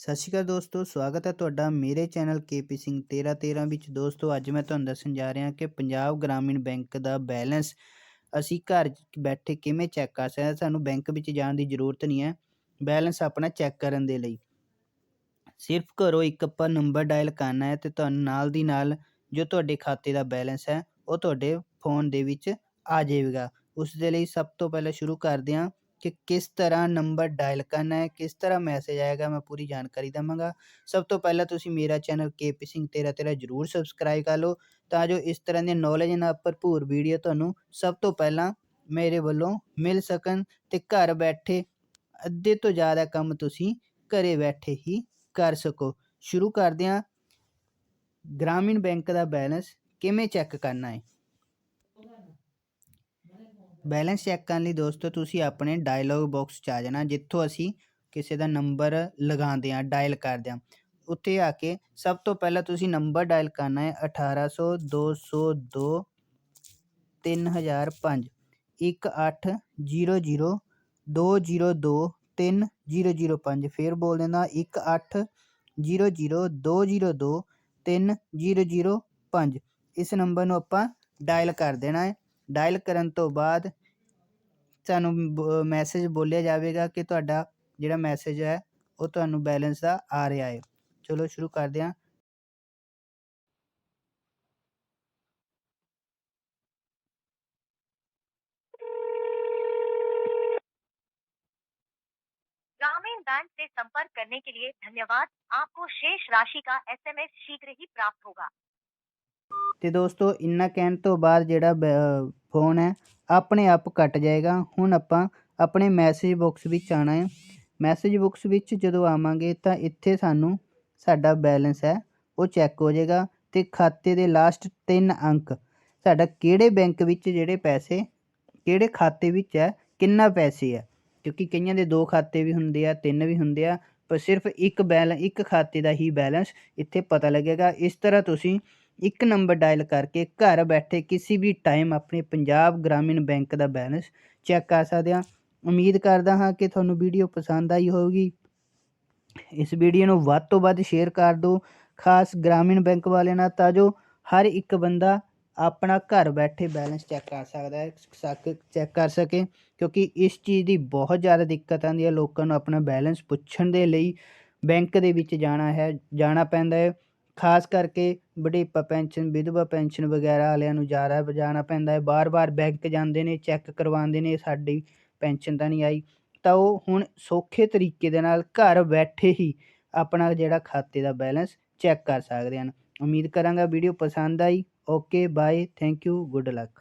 ਸਤਿ ਸ਼੍ਰੀ ਅਕਾਲ ਦੋਸਤੋ, ਸਵਾਗਤ ਹੈ ਤੁਹਾਡਾ ਮੇਰੇ ਚੈਨਲ ਕੇਪੀ ਸਿੰਘ 1313 ਵਿੱਚ। ਦੋਸਤੋ, ਅੱਜ ਮੈਂ ਤੁਹਾਨੂੰ ਦੱਸਣ ਜਾ ਰਿਹਾ ਕਿ ਪੰਜਾਬ ਗ੍ਰਾਮੀਣ ਬੈਂਕ ਦਾ ਬੈਲੈਂਸ ਅਸੀਂ ਘਰ ਬੈਠੇ ਕਿਵੇਂ ਚੈੱਕ ਕਰ ਸਕਦੇ ਹਾਂ? ਸਾਨੂੰ ਬੈਂਕ ਵਿੱਚ ਜਾਣ ਦੀ ਜ਼ਰੂਰਤ ਨਹੀਂ ਹੈ। ਬੈਲੈਂਸ ਆਪਣਾ ਚੈੱਕ ਕਰਨ ਦੇ ਲਈ। ਸਿਰਫ ਘਰੋਂ ਇੱਕ ਆਪਾਂ ਨੰਬਰ ਡਾਇਲ ਕਰਨਾ ਹੈ ਤੇ ਤੁਹਾਨੂੰ ਨਾਲ ਦੀ ਨਾਲ ਜੋ ਤੁਹਾਡੇ ਖਾਤੇ ਦਾ ਬੈਲੈਂਸ ਹੈ, ਉਹ ਤੁਹਾਡੇ ਫੋਨ ਦੇ ਵਿੱਚ ਆ ਜਾਵੇਗਾ। ਉਸ ਦੇ ਲਈ ਸਭ ਤੋਂ ਪਹਿਲਾਂ ਸ਼ੁਰੂ ਕਰਦੇ ਹਾਂ। ਕਿ ਕਿਸ ਤਰ੍ਹਾਂ ਨੰਬਰ ਡਾਇਲ ਕਰਨਾ ਹੈ ਕਿਸ ਤਰ੍ਹਾਂ ਮੈਸੇਜ ਆਏਗਾ ਮੈਂ ਪੂਰੀ ਜਾਣਕਾਰੀ ਦਵਾਂਗਾ ਸਭ ਤੋਂ ਪਹਿਲਾਂ ਤੁਸੀਂ ਮੇਰਾ ਚੈਨਲ ਕੇਪੀ ਸਿੰਘ 1313 ਜਰੂਰ ਸਬਸਕ੍ਰਾਈਬ ਕਰ ਲਓ ਤਾਂ ਜੋ ਇਸ ਤਰ੍ਹਾਂ ਦੀਆਂ ਨੌਲੇਜ ਨਾਲ ਭਰਪੂਰ ਵੀਡੀਓ ਤੁਹਾਨੂੰ ਸਭ ਤੋਂ ਪਹਿਲਾਂ ਮੇਰੇ ਵੱਲੋਂ ਮਿਲ ਸਕਣ ਤੇ ਘਰ ਬੈਠੇ ਅੱਧੇ ਤੋਂ ਜ਼ਿਆਦਾ ਕੰਮ ਤੁਸੀਂ ਘਰੇ ਬੈਠੇ ਹੀ ਕਰ ਸਕੋ ਸ਼ੁਰੂ ਕਰਦੇ ਹਾਂ ਗ੍ਰਾਮੀਣ ਬੈਂਕ ਦਾ ਬੈਲੈਂਸ ਕਿਵੇਂ ਚੈੱਕ ਕਰਨਾ ਹੈ ਬੈਲੈਂਸ ਚੈੱਕ ਕਰਨ ਲਈ ਦੋਸਤੋ, ਤੁਸੀਂ ਆਪਣੇ ਡਾਇਲੌਗ ਬਾਕਸ 'ਚ ਆ ਜਾਣਾ, ਜਿੱਥੋਂ ਅਸੀਂ ਕਿਸੇ ਦਾ ਨੰਬਰ ਲਗਾਉਂਦੇ ਹਾਂ ਡਾਇਲ ਕਰਦੇ ਹਾਂ। ਉੱਥੇ ਆ ਕੇ ਸਭ ਤੋਂ ਪਹਿਲਾਂ ਤੁਸੀਂ ਨੰਬਰ ਡਾਇਲ ਕਰਨਾ ਹੈ 1800 202 3005 1800 202 3005 ਫਿਰ ਬੋਲ ਦਿੰਦਾ 1800 202 3005 ਇਸ ਨੰਬਰ ਨੂੰ ਆਪਾਂ ਡਾਇਲ ਕਰ ਦੇਣਾ ਹੈ। ਡਾਇਲ ਕਰਨ ਤੋਂ ਬਾਅਦ ਸਾਨੂੰ ਮੈਸੇਜ ਬੋਲਿਆ ਜਾਵੇਗਾ ਕਿ ਤੁਹਾਡਾ ਜਿਹੜਾ ਮੈਸੇਜ ਹੈ ਉਹ ਤੁਹਾਨੂੰ ਬੈਲੈਂਸ ਦਾ ਆ ਰਿਹਾ ਹੈ ਚਲੋ ਸ਼ੁਰੂ ਕਰਦੇ ਹਾਂ ग्रामीण बैंक से संपर्क करने के लिए धन्यवाद आपको शेष राशि का एसएमएस शीघ्र ही प्राप्त होगा ਤੇ ਦੋਸਤੋ ਇੰਨਾ ਕਹਿਣ ਤੋਂ ਬਾਅਦ ਜਿਹੜਾ ਫੋਨ ਹੈ, ਆਪਣੇ ਆਪ ਕੱਟ ਜਾਏਗਾ। ਹੁਣ ਆਪਾਂ ਆਪਣੇ ਮੈਸੇਜ ਬਾਕਸ ਵਿੱਚ ਆਣਾ ਹੈ। ਮੈਸੇਜ ਬਾਕਸ ਵਿੱਚ ਜਦੋਂ ਆਵਾਂਗੇ ਤਾਂ ਇੱਥੇ ਸਾਨੂੰ ਸਾਡਾ ਬੈਲੈਂਸ ਹੈ, ਉਹ ਚੈੱਕ ਹੋ ਜਾਏਗਾ ਤੇ ਖਾਤੇ ਦੇ ਲਾਸਟ 3 ਅੰਕ, ਸਾਡਾ ਕਿਹੜੇ ਬੈਂਕ ਵਿੱਚ ਜਿਹੜੇ ਪੈਸੇ, ਕਿਹੜੇ ਖਾਤੇ ਵਿੱਚ ਹੈ, ਕਿੰਨਾ ਪੈਸੇ ਹੈ। ਕਿਉਂਕਿ ਕਈਆਂ ਦੇ ਦੋ ਖਾਤੇ ਵੀ ਹੁੰਦੇ ਆ, ਤਿੰਨ ਵੀ ਹੁੰਦੇ ਆ, ਪਰ ਸਿਰਫ ਇੱਕ ਬੈਲੈਂਸ ਇੱਕ ਖਾਤੇ ਦਾ ਹੀ ਬੈਲੈਂਸ ਇੱਥੇ ਪਤਾ ਲੱਗੇਗਾ। ਇਸ ਤਰ੍ਹਾਂ ਤੁਸੀਂ ਇੱਕ ਨੰਬਰ ਡਾਇਲ ਕਰਕੇ ਘਰ ਬੈਠੇ ਕਿਸੇ ਵੀ ਟਾਈਮ ਆਪਣੇ ਪੰਜਾਬ ਗ੍ਰਾਮੀਣ ਬੈਂਕ ਦਾ ਬੈਲੈਂਸ ਚੈੱਕ ਕਰ ਸਕਦੇ ਹਾਂ। ਉਮੀਦ ਕਰਦਾ ਹਾਂ ਕਿ ਤੁਹਾਨੂੰ ਵੀਡੀਓ ਪਸੰਦ ਆਈ ਹੋਵੇਗੀ। ਇਸ ਵੀਡੀਓ ਨੂੰ ਵੱਧ ਤੋਂ ਵੱਧ ਸ਼ੇਅਰ ਕਰ ਦਿਓ। ਖਾਸ ਗ੍ਰਾਮੀਣ ਬੈਂਕ ਵਾਲਿਆਂ ਨਾਲ ਤਾਂ ਜੋ ਹਰ ਇੱਕ ਬੰਦਾ ਆਪਣਾ ਘਰ ਬੈਠੇ ਬੈਲੈਂਸ ਚੈੱਕ ਕਰ ਸਕਦਾ ਹੈ, ਸਕ ਚੈੱਕ ਕਰ ਸਕੇ ਕਿਉਂਕਿ ਇਸ ਚੀਜ਼ ਦੀ ਬਹੁਤ ਜ਼ਿਆਦਾ ਦਿੱਕਤ ਆਉਂਦੀ ਹੈ। ਲੋਕਾਂ ਨੂੰ ਆਪਣਾ ਬੈਲੈਂਸ ਪੁੱਛਣ ਦੇ ਲਈ ਬੈਂਕ ਦੇ ਵਿੱਚ ਜਾਣਾ ਹੈ, ਜਾਣਾ ਪੈਂਦਾ ਹੈ। ਖਾਸ ਕਰਕੇ ਬੁਢੇਪਾ ਪੈਨਸ਼ਨ, ਵਿਧਵਾ ਪੈਨਸ਼ਨ ਵਗੈਰਾ ਵਾਲਿਆਂ ਨੂੰ ਜ਼ਿਆਦਾ ਜਾਣਾ ਪੈਂਦਾ ਹੈ। ਬਾਰ-ਬਾਰ ਬੈਂਕ ਜਾਂਦੇ ਨੇ, ਚੈੱਕ ਕਰਵਾਉਂਦੇ ਨੇ, ਸਾਡੀ ਪੈਨਸ਼ਨ ਤਾਂ ਨਹੀਂ ਆਈ। ਤਾਂ ਉਹ ਹੁਣ ਸੌਖੇ ਤਰੀਕੇ ਦੇ ਨਾਲ ਘਰ ਬੈਠੇ ਹੀ ਆਪਣਾ ਜਿਹੜਾ ਖਾਤੇ ਦਾ ਬੈਲੈਂਸ ਚੈੱਕ ਕਰ ਸਕਦੇ ਹਨ। ਉਮੀਦ ਕਰਾਂਗਾ ਵੀਡੀਓ ਪਸੰਦ ਆਈ। Okay, bye, thank you, good luck.